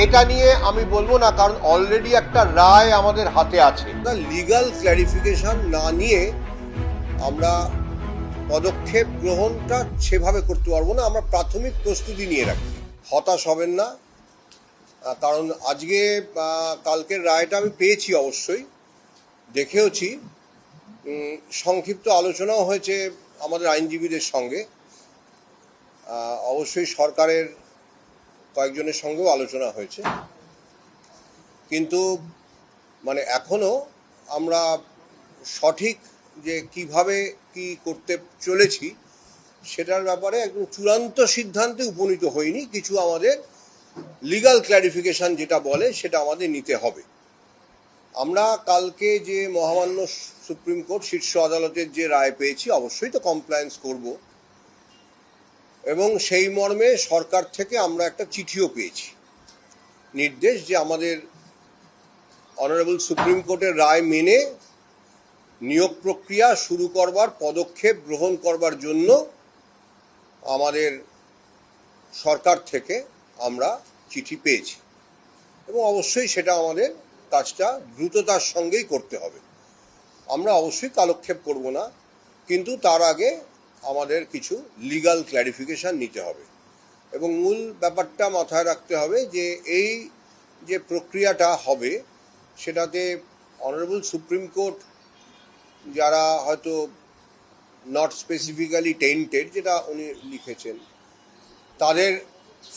এটা নিয়ে আমি বলব না, কারণ অলরেডি একটা রায় আমাদের হাতে আছে। লিগাল ক্ল্যারিফিকেশন না নিয়ে আমরা পদক্ষেপ গ্রহণটা সেভাবে করতে পারব না, আমরা প্রাথমিক প্রস্তুতি নিয়ে রাখি হতাশ হবেন না। কারণ আজকে কালকের রায়টা আমি পেয়েছি অবশ্যই, দেখেওছি। সংক্ষিপ্ত আলোচনাও হয়েছে আমাদের আইনজীবীদের সঙ্গে। অবশ্যই সরকারের কয়েকজনের সঙ্গেও আলোচনা হয়েছে। কিন্তু মানে এখনও আমরা সঠিক যে কীভাবে কি করতে চলেছি, সেটার ব্যাপারে একদম চূড়ান্ত সিদ্ধান্তে উপনীত হয়নি কিছু আমাদের লিগাল ক্ল্যারিফিকেশন যেটা বলে, সেটা আমাদের নিতে হবে। আমরা কালকে যে মহামান্য সুপ্রিম কোর্ট শীর্ষ আদালতের যে রায় পেয়েছি, অবশ্যই তো কমপ্লায়েন্স করব। এবং সেই মর্মে সরকার থেকে আমরা একটা চিঠিও পেয়েছি। নির্দেশ যে আমাদের অনারেবল সুপ্রিম কোর্টের রায় মেনে নিয়োগ প্রক্রিয়া শুরু করবার, পদক্ষেপ গ্রহণ করবার জন্য আমাদের সরকার থেকে আমরা চিঠি পেয়েছি এবং অবশ্যই সেটা আমাদের কাজটা দ্রুততার সঙ্গেই করতে হবে। আমরা অবশ্যই কালক্ষেপ করব না, কিন্তু তার আগে আমাদের কিছু লিগাল ক্ল্যারিফিকেশন নিতে হবে। এবং মূল ব্যাপারটা মাথায় রাখতে হবে যে এই যে প্রক্রিয়াটা হবে, সেটাতে অনারেবল সুপ্রিম কোর্ট যারা হয়তো নট স্পেসিফিক্যালি টেন্টেড যেটা উনি লিখেছেন, তাদের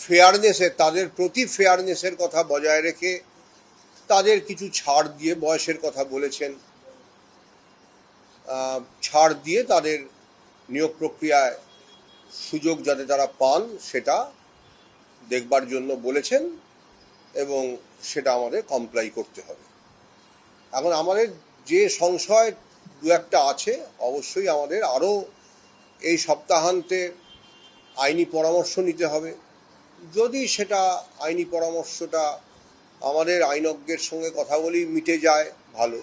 ফেয়ারনেসের তাদের প্রতি ফেয়ারনেসের কথা বজায় রেখে তাদের কিছু ছাড় দিয়ে, বয়সের কথা বলেছেন ছাড় দিয়ে তাদের নিয়োগ প্রক্রিয়ায় সুযোগ যাতে তারা পান, সেটা দেখবার জন্য বলেছেন এবং সেটা আমাদের কমপ্লাই করতে হবে। এখন আমাদের যে সংশয় দু একটা আছে, অবশ্যই আমাদের আরও এই সপ্তাহান্তে আইনি পরামর্শ নিতে হবে। যদি সেটা আইনি পরামর্শটা আমাদের আইনজ্ঞের সঙ্গে কথা বলেই মিটে যায়, ভালো।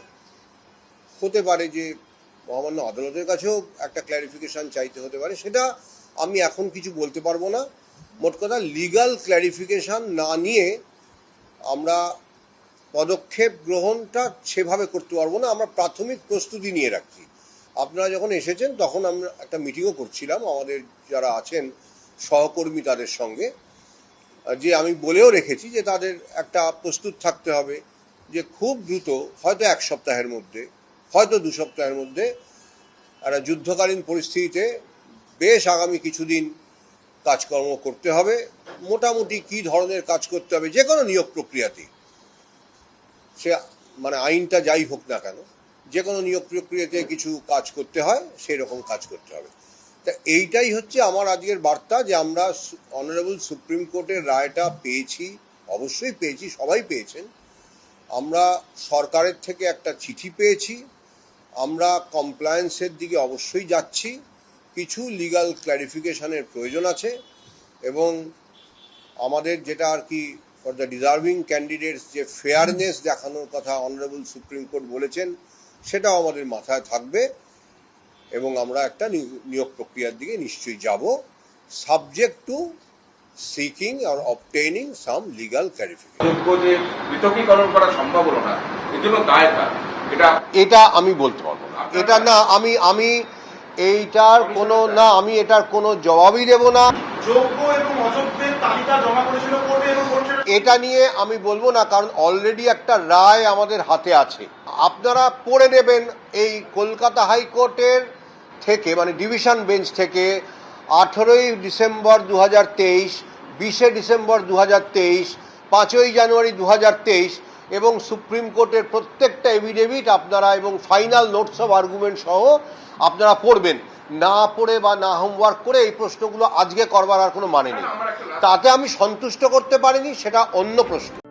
হতে পারে যে মহামান্য আদালতের কাছেও একটা ক্ল্যারিফিকেশন চাইতে হতে পারে। সেটা আমি এখন কিছু বলতে পারব না। মোট কথা লিগাল ক্ল্যারিফিকেশন না নিয়ে আমরা পদক্ষেপ গ্রহণটা সেভাবে করতে পারব না। আমরা প্রাথমিক প্রস্তুতি নিয়ে রাখছি। আপনারা যখন এসেছেন তখন আমরা একটা মিটিংও করছিলাম, আমাদের যারা আছেন সহকর্মী তাদের সঙ্গে। যে আমি বলেও রেখেছি যে তাদের একটা প্রস্তুত থাকতে হবে যে খুব দ্রুত, হয়তো এক সপ্তাহের মধ্যে হয়তো দু সপ্তাহের মধ্যে একটা যুদ্ধকালীন পরিস্থিতিতে বেশ আগামী কিছুদিন কাজকর্ম করতে হবে। মোটামুটি কি ধরনের কাজ করতে হবে, যে কোনো নিয়োগ প্রক্রিয়াতেই। সে মানে আইনটা যাই হোক না কেন, যে কোনো নিয়োগ প্রক্রিয়াতে কিছু কাজ করতে হয়, সেই রকম কাজ করতে হবে। তা এইটাই হচ্ছে আমার আজকের বার্তা যে আমরা অনারেবল সুপ্রিম কোর্টের রায়টা পেয়েছি, অবশ্যই পেয়েছি, সবাই পেয়েছেন। আমরা সরকারের থেকে একটা চিঠি পেয়েছি আমরা কমপ্লায়েন্সের দিকে অবশ্যই যাচ্ছি। কিছু লিগাল ক্ল্যারিফিকেশনের প্রয়োজন আছে এবং আমাদের যেটা আর কি ফর দ্য ডিজার্ভিং ক্যান্ডিডেটস যে ফেয়ারনেস দেখানোর কথা অনারেবল সুপ্রিম কোর্ট বলেছেন, সেটাও আমাদের মাথায় থাকবে এবং আমরা একটা নিয়োগ প্রক্রিয়ার দিকে নিশ্চয়ই যাব subject to seeking or obtaining some legal clarification যোগ্য যে পৃথকীকরণ করা সম্ভব হলো না এর জন্য দায় এটা আমি বলতে পারব না। এটা না আমি আমি এইটার কোনো না আমি এটার কোনো জবাবই দেব না। এটা নিয়ে আমি বলব না কারণ অলরেডি একটা রায় আমাদের হাতে আছে। আপনারা পড়ে নেবেন এই কলকাতা হাইকোর্টের থেকে মানে ডিভিশন বেঞ্চ থেকে আঠেরোই ডিসেম্বর দু হাজার তেইশ বিশে ডিসেম্বর দু হাজার তেইশ পাঁচই জানুয়ারি দু হাজার তেইশ এবং সুপ্রিম কোর্টের প্রত্যেকটা এভিডেভিট আপনারা এবং ফাইনাল নোটস অফ আর্গুমেন্ট সহ আপনারা পড়বেন। না পড়ে বা না হোমওয়ার্ক করে এই প্রশ্নগুলো আজকে করবার আর কোনো মানে নেই। তাতে আমি সন্তুষ্ট করতে পারিনি সেটা অন্য প্রশ্ন।